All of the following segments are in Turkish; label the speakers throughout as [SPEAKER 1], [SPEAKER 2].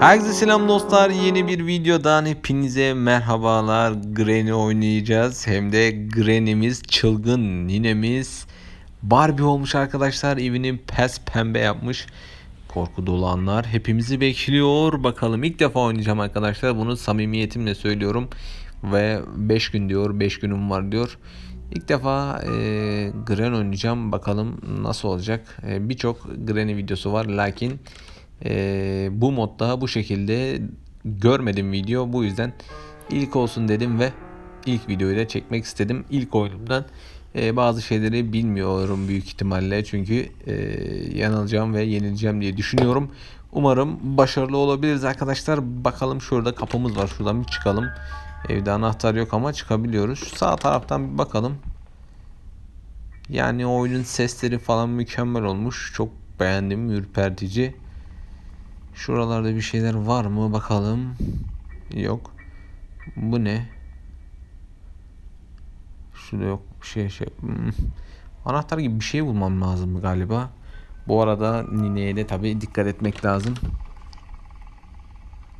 [SPEAKER 1] Herkese selam dostlar. Yeni bir videodan hepinize merhabalar. Granny oynayacağız. Hem de Granny'miz çılgın ninemiz Barbie olmuş arkadaşlar. Evini pes pembe yapmış. Korku dolu anlar hepimizi bekliyor. Bakalım ilk defa oynayacağım arkadaşlar. Bunu samimiyetimle söylüyorum. Ve 5 gün diyor. 5 günüm var diyor. İlk defa e, Granny oynayacağım. Bakalım nasıl olacak. E, Birçok Granny videosu var. Lakin ee, bu modda bu şekilde görmedim video. Bu yüzden ilk olsun dedim ve ilk videoyu da çekmek istedim. İlk oyunumdan e, bazı şeyleri bilmiyorum büyük ihtimalle. Çünkü e, yanılacağım ve yenileceğim diye düşünüyorum. Umarım başarılı olabiliriz arkadaşlar. Bakalım şurada kapımız var. Şuradan bir çıkalım. Evde anahtar yok ama çıkabiliyoruz. Sağ taraftan bir bakalım. Yani oyunun sesleri falan mükemmel olmuş. Çok beğendim. Ürpertici. Şuralarda bir şeyler var mı bakalım. Yok. Bu ne? Şurada yok bir şey şey. Hmm. Anahtar gibi bir şey bulmam lazım galiba. Bu arada nineye de tabi dikkat etmek lazım.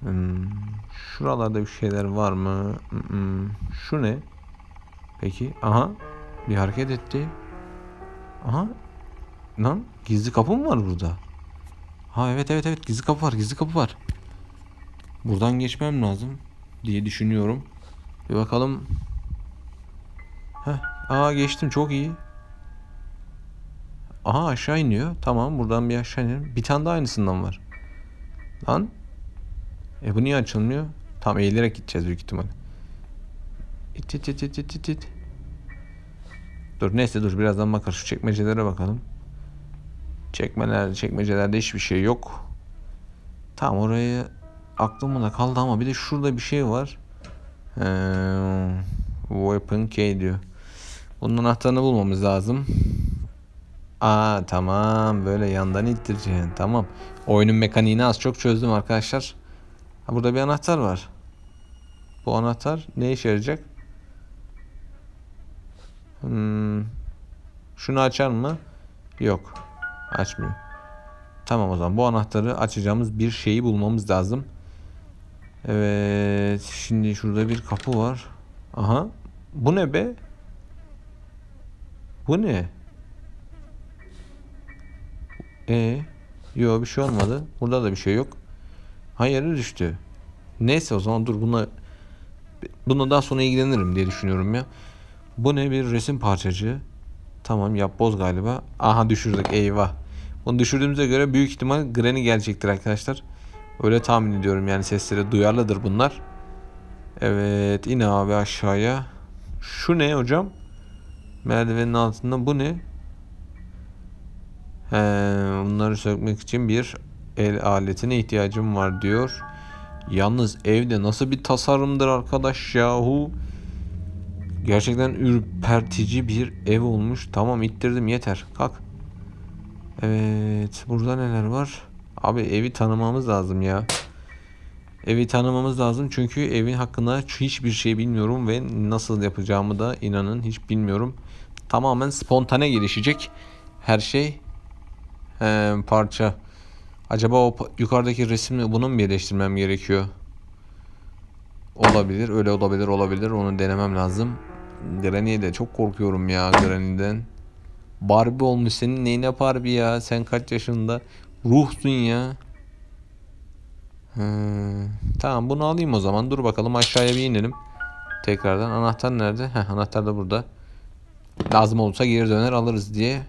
[SPEAKER 1] Hmm. Şuralarda bir şeyler var mı? Hmm. Şu ne? Peki. Aha. Bir hareket etti. Aha. Lan gizli kapı mı var burada? Ha evet evet evet gizli kapı var gizli kapı var. Buradan geçmem lazım diye düşünüyorum. Bir bakalım. Heh, aa geçtim çok iyi. Aha aşağı iniyor. Tamam buradan bir aşağı inelim. Bir tane daha aynısından var. Lan. E bu niye açılmıyor? Tam eğilerek gideceğiz büyük ihtimal. İt it it it it it it. Dur neyse dur birazdan bakar şu çekmecelere bakalım. Çekmeler, çekmecelerde hiçbir şey yok. Tam orayı aklımda kaldı ama bir de şurada bir şey var. Ee, weapon key diyor. Bunun anahtarını bulmamız lazım. Aa tamam böyle yandan ittireceksin. Tamam. Oyunun mekaniğini az çok çözdüm arkadaşlar. Ha, burada bir anahtar var. Bu anahtar ne işe yarayacak? Hmm. Şunu açar mı? Yok. Açmıyor. Tamam o zaman bu anahtarı açacağımız bir şeyi bulmamız lazım. Evet. Şimdi şurada bir kapı var. Aha. Bu ne be? Bu ne? E, Yok bir şey olmadı. Burada da bir şey yok. Hayır düştü. Neyse o zaman dur buna buna daha sonra ilgilenirim diye düşünüyorum ya. Bu ne bir resim parçacığı. Tamam yapboz galiba. Aha düşürdük eyvah. Bunu düşürdüğümüze göre büyük ihtimal Granny gelecektir arkadaşlar. Öyle tahmin ediyorum yani sesleri duyarlıdır bunlar. Evet in abi aşağıya. Şu ne hocam? Merdivenin altında bu ne? He, bunları sökmek için bir el aletine ihtiyacım var diyor. Yalnız evde nasıl bir tasarımdır arkadaş yahu. Gerçekten ürpertici bir ev olmuş. Tamam ittirdim yeter. Kalk. Evet. Burada neler var? Abi evi tanımamız lazım ya. Evi tanımamız lazım çünkü evin hakkında hiçbir şey bilmiyorum ve nasıl yapacağımı da inanın hiç bilmiyorum. Tamamen spontane gelişecek her şey. Ee, parça. Acaba o yukarıdaki resimle bunu mu birleştirmem gerekiyor? Olabilir, öyle olabilir, olabilir. Onu denemem lazım. Granny'e de çok korkuyorum ya Granny'den. Barbie olmuş senin neyine Barbie ya? Sen kaç yaşında? Ruhsun ya. Hmm, tamam bunu alayım o zaman. Dur bakalım aşağıya bir inelim. Tekrardan anahtar nerede? Heh, anahtar da burada. Lazım olursa geri döner alırız diye.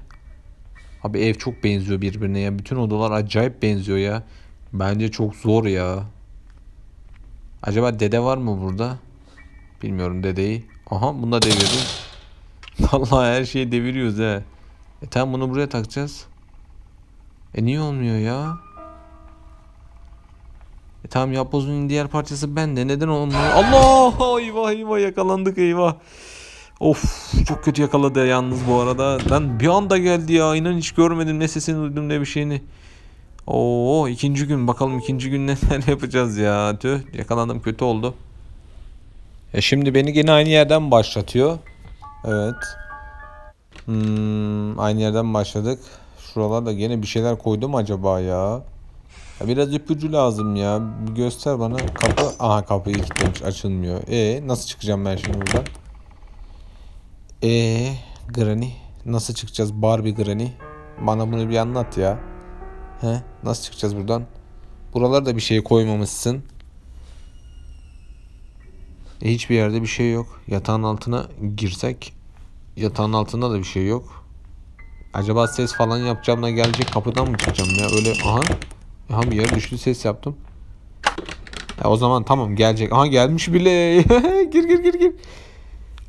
[SPEAKER 1] Abi ev çok benziyor birbirine ya. Bütün odalar acayip benziyor ya. Bence çok zor ya. Acaba dede var mı burada? Bilmiyorum dedeyi. Aha bunu da devirdim. Vallahi her şeyi deviriyoruz he. E tamam bunu buraya takacağız. E niye olmuyor ya? E tamam yapbozunun diğer parçası bende. Neden olmuyor? Allah! Eyvah eyvah yakalandık eyvah. Of çok kötü yakaladı yalnız bu arada. Ben bir anda geldi ya. İnan hiç görmedim ne sesini duydum ne bir şeyini. Oo ikinci gün bakalım ikinci gün neler yapacağız ya. Tüh yakalandım kötü oldu. E şimdi beni yine aynı yerden başlatıyor. Evet. Hmm, aynı yerden başladık. Şuralarda gene bir şeyler koydum acaba ya? Ya biraz ipucu lazım ya. Bir göster bana. Kapı. Aha kapıyı kilitlemiş. Açılmıyor. E nasıl çıkacağım ben şimdi buradan? E Granny. Nasıl çıkacağız Barbie Granny? Bana bunu bir anlat ya. He? Nasıl çıkacağız buradan? Buralara da bir şey koymamışsın. E, hiçbir yerde bir şey yok. Yatağın altına girsek yatağın altında da bir şey yok. Acaba ses falan yapacağım da gelecek kapıdan mı çıkacağım ya? Öyle aha. Aha bir yere düştü ses yaptım. Ya o zaman tamam gelecek. Aha gelmiş bile. gir gir gir gir.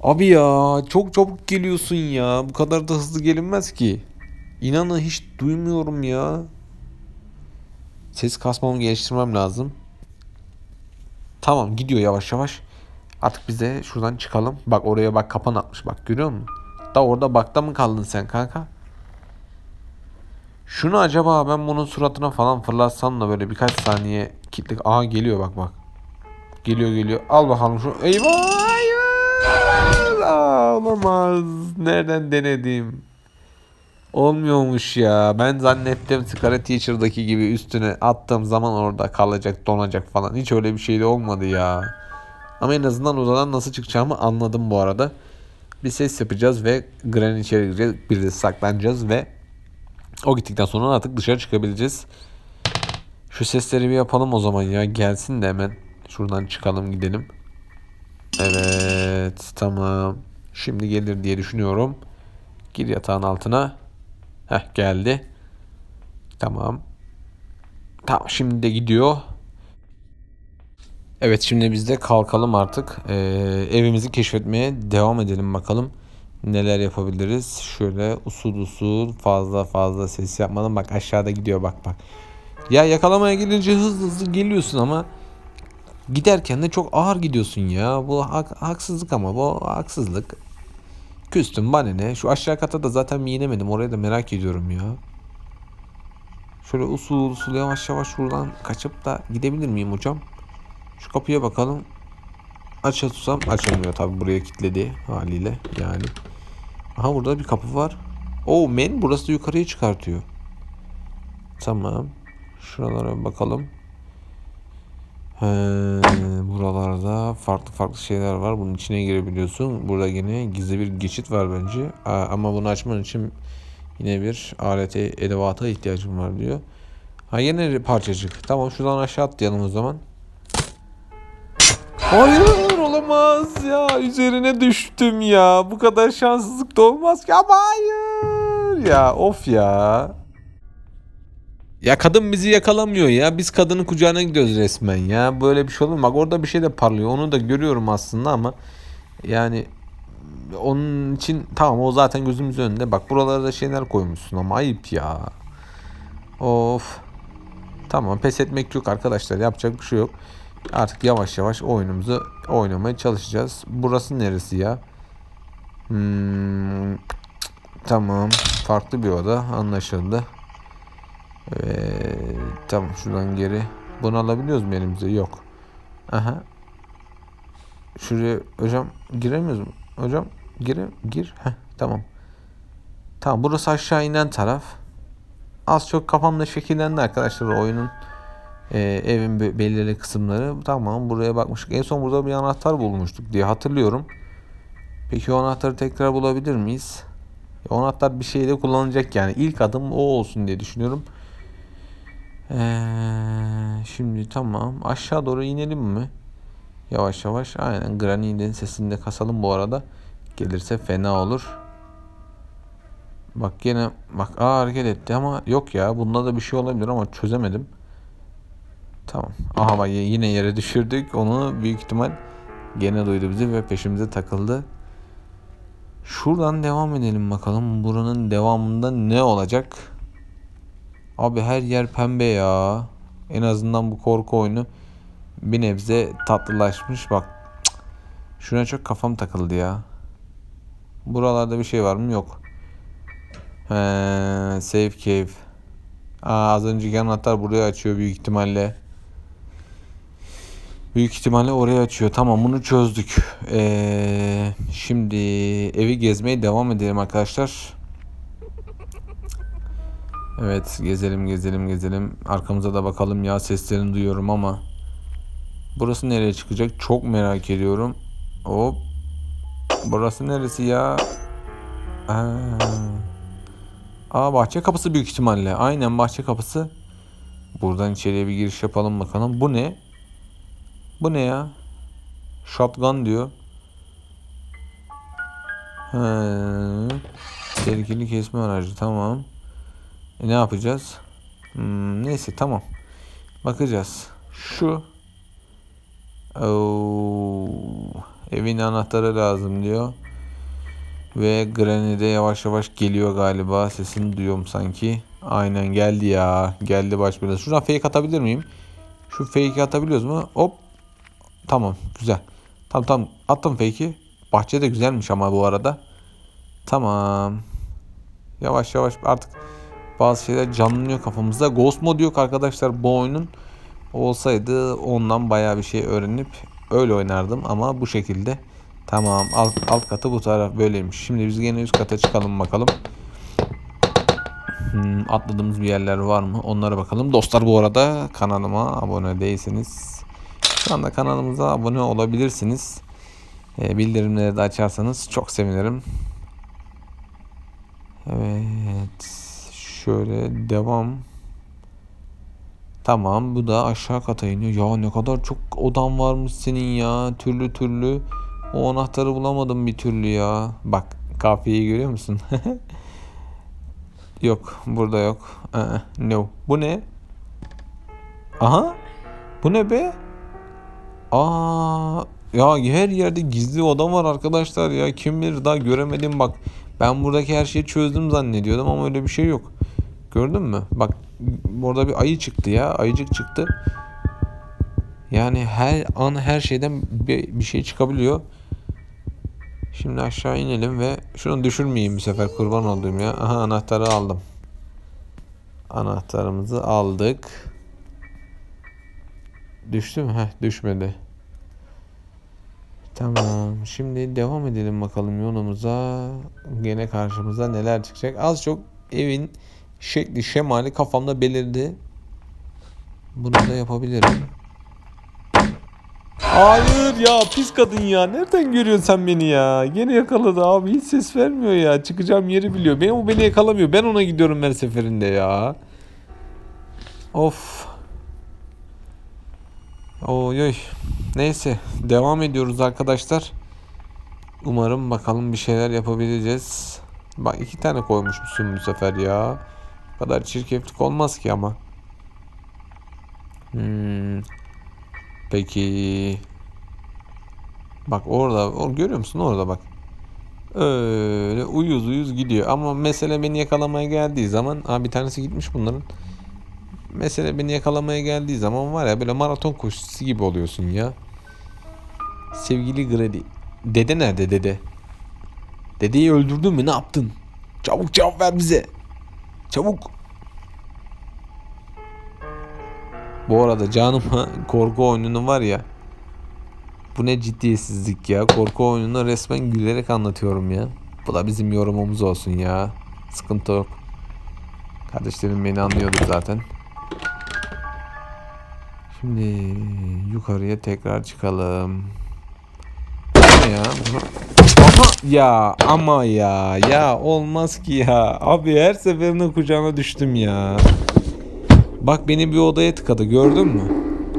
[SPEAKER 1] Abi ya çok çabuk geliyorsun ya. Bu kadar da hızlı gelinmez ki. İnanın hiç duymuyorum ya. Ses kasmamı geliştirmem lazım. Tamam gidiyor yavaş yavaş. Artık bize şuradan çıkalım. Bak oraya bak kapan atmış bak görüyor musun? Da orada bakta mı kaldın sen kanka? Şunu acaba ben bunun suratına falan fırlatsam da böyle birkaç saniye kilitlik. Aha geliyor bak bak. Geliyor geliyor. Al bakalım şu. Eyvah! Hayır! Aa, olamaz. Nereden denedim? Olmuyormuş ya. Ben zannettim Sigara Teacher'daki gibi üstüne attığım zaman orada kalacak, donacak falan. Hiç öyle bir şey de olmadı ya. Ama en azından odadan nasıl çıkacağımı anladım bu arada. Bir ses yapacağız ve Granny içeri gireceğiz. Bir de saklanacağız ve o gittikten sonra artık dışarı çıkabileceğiz. Şu sesleri bir yapalım o zaman ya. Gelsin de hemen. Şuradan çıkalım gidelim. Evet tamam. Şimdi gelir diye düşünüyorum. Gir yatağın altına. Heh geldi. Tamam. Tamam şimdi de gidiyor. Evet şimdi biz de kalkalım artık. Ee, evimizi keşfetmeye devam edelim bakalım. Neler yapabiliriz? Şöyle usul usul fazla fazla ses yapmadan bak aşağıda gidiyor bak bak. Ya yakalamaya gelince hızlı hızlı geliyorsun ama giderken de çok ağır gidiyorsun ya. Bu hak- haksızlık ama bu haksızlık. Küstüm bana ne? Şu aşağı kata da zaten inemedim. Oraya da merak ediyorum ya. Şöyle usul usul yavaş yavaş şuradan kaçıp da gidebilir miyim hocam? Şu kapıya bakalım. Aç tutsam açılmıyor tabi buraya kilitledi haliyle yani. Aha burada bir kapı var. Oo men burası da yukarıya çıkartıyor. Tamam. Şuralara bakalım. He, buralarda farklı farklı şeyler var. Bunun içine girebiliyorsun. Burada yine gizli bir geçit var bence. Ama bunu açman için yine bir alete, edevata ihtiyacım var diyor. Ha yine parçacık. Tamam şuradan aşağı atlayalım o zaman. Hayır olamaz ya. Üzerine düştüm ya. Bu kadar şanssızlık da olmaz ki. Ama hayır. Ya of ya. Ya kadın bizi yakalamıyor ya. Biz kadının kucağına gidiyoruz resmen ya. Böyle bir şey olur mu? Bak orada bir şey de parlıyor. Onu da görüyorum aslında ama yani onun için tamam o zaten gözümüz önünde. Bak buralarda şeyler koymuşsun ama ayıp ya. Of. Tamam pes etmek yok arkadaşlar. Yapacak bir şey yok. Artık yavaş yavaş oyunumuzu oynamaya çalışacağız. Burası neresi ya? Hmm, tamam. Farklı bir oda. Anlaşıldı. Ee, tamam şuradan geri. Bunu alabiliyoruz mu elimize? Yok. Aha. Şuraya hocam giremiyoruz mu? Hocam gir gir. Heh, tamam. Tamam burası aşağı inen taraf. Az çok kafamda şekillendi arkadaşlar oyunun e, evin be- belirli kısımları. Tamam buraya bakmıştık. En son burada bir anahtar bulmuştuk diye hatırlıyorum. Peki o anahtarı tekrar bulabilir miyiz? O anahtar bir şeyde kullanılacak yani. İlk adım o olsun diye düşünüyorum. Ee, şimdi tamam. Aşağı doğru inelim mi? Yavaş yavaş. Aynen Granny'nin sesini de kasalım bu arada. Gelirse fena olur. Bak yine bak aa hareket etti ama yok ya bunda da bir şey olabilir ama çözemedim. Tamam. Aha bak yine yere düşürdük. Onu büyük ihtimal gene duydu bizi ve peşimize takıldı. Şuradan devam edelim bakalım. Buranın devamında ne olacak? Abi her yer pembe ya. En azından bu korku oyunu bir nebze tatlılaşmış. Bak şuna çok kafam takıldı ya. Buralarda bir şey var mı? Yok. He, save cave. Aa, az önceki anahtar buraya açıyor büyük ihtimalle. Büyük ihtimalle oraya açıyor. Tamam bunu çözdük. Ee, şimdi evi gezmeye devam edelim arkadaşlar. Evet gezelim gezelim gezelim. Arkamıza da bakalım ya seslerini duyuyorum ama. Burası nereye çıkacak? Çok merak ediyorum. Hop. Burası neresi ya? Aa. Aa bahçe kapısı büyük ihtimalle. Aynen bahçe kapısı. Buradan içeriye bir giriş yapalım bakalım. Bu ne? Bu ne ya? Shotgun diyor. He. Tehlikeli kesme aracı tamam. E ne yapacağız? Hmm, neyse tamam. Bakacağız. Şu. Oo, evin anahtarı lazım diyor. Ve Granny yavaş yavaş geliyor galiba. Sesini duyuyorum sanki. Aynen geldi ya. Geldi baş belası. Şuradan fake atabilir miyim? Şu fake atabiliyoruz mu? Hop. Tamam güzel. Tamam tamam attım fake'i. Bahçe de güzelmiş ama bu arada. Tamam. Yavaş yavaş artık bazı şeyler canlanıyor kafamızda. Ghost mod yok arkadaşlar bu oyunun. Olsaydı ondan bayağı bir şey öğrenip öyle oynardım ama bu şekilde. Tamam alt, alt katı bu taraf böyleymiş. Şimdi biz gene üst kata çıkalım bakalım. Hmm, atladığımız bir yerler var mı? Onlara bakalım. Dostlar bu arada kanalıma abone değilseniz şu anda kanalımıza abone olabilirsiniz. E, bildirimleri de açarsanız çok sevinirim. Evet. Şöyle devam. Tamam bu da aşağı kata iniyor. Ya ne kadar çok odan varmış senin ya. Türlü türlü. O anahtarı bulamadım bir türlü ya. Bak kafiyeyi görüyor musun? yok burada yok. Aa, no. Bu ne? Aha. Bu ne be? Aa ya her yerde gizli oda var arkadaşlar ya. Kim bilir daha göremedim bak. Ben buradaki her şeyi çözdüm zannediyordum ama öyle bir şey yok. Gördün mü? Bak orada bir ayı çıktı ya. Ayıcık çıktı. Yani her an her şeyden bir, bir şey çıkabiliyor. Şimdi aşağı inelim ve şunu düşürmeyeyim bir sefer kurban olduğum ya. Aha anahtarı aldım. Anahtarımızı aldık. Düştü mü? Heh düşmedi. Tamam. Şimdi devam edelim bakalım yolumuza. Gene karşımıza neler çıkacak. Az çok evin şekli şemali kafamda belirdi. Bunu da yapabilirim. Hayır ya pis kadın ya. Nereden görüyorsun sen beni ya? Gene yakaladı abi. Hiç ses vermiyor ya. Çıkacağım yeri biliyor. Benim o beni yakalamıyor. Ben ona gidiyorum her seferinde ya. Of. Oy oy. Neyse devam ediyoruz arkadaşlar. Umarım bakalım bir şeyler yapabileceğiz. Bak iki tane koymuşmuşsun bu sefer ya. Bu kadar çirkeflik olmaz ki ama. Hmm. Peki. Bak orada, or görüyor musun orada bak. Öyle uyuz uyuz gidiyor. Ama mesele beni yakalamaya geldiği zaman, ha bir tanesi gitmiş bunların. Mesele beni yakalamaya geldiği zaman var ya böyle maraton koşusu gibi oluyorsun ya. Sevgili Grady. Dede nerede dede? Dedeyi öldürdün mü ne yaptın? Çabuk cevap ver bize. Çabuk. Bu arada canıma korku oyununu var ya. Bu ne ciddiyetsizlik ya. Korku oyununu resmen gülerek anlatıyorum ya. Bu da bizim yorumumuz olsun ya. Sıkıntı yok. Kardeşlerim beni anlıyordu zaten. Şimdi yukarıya tekrar çıkalım. Ne ya? Aha ya ama ya ya olmaz ki ya. Abi her seferinde kucağına düştüm ya. Bak beni bir odaya tıkadı gördün mü?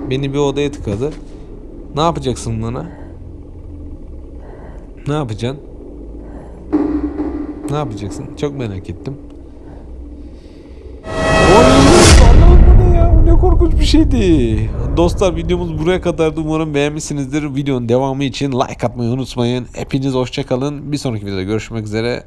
[SPEAKER 1] Beni bir odaya tıkadı. Ne yapacaksın bana? Ne yapacaksın? Ne yapacaksın? Çok merak ettim. Korkunç bir şeydi. Dostlar videomuz buraya kadardı. Umarım beğenmişsinizdir. Videonun devamı için like atmayı unutmayın. Hepiniz hoşçakalın. Bir sonraki videoda görüşmek üzere.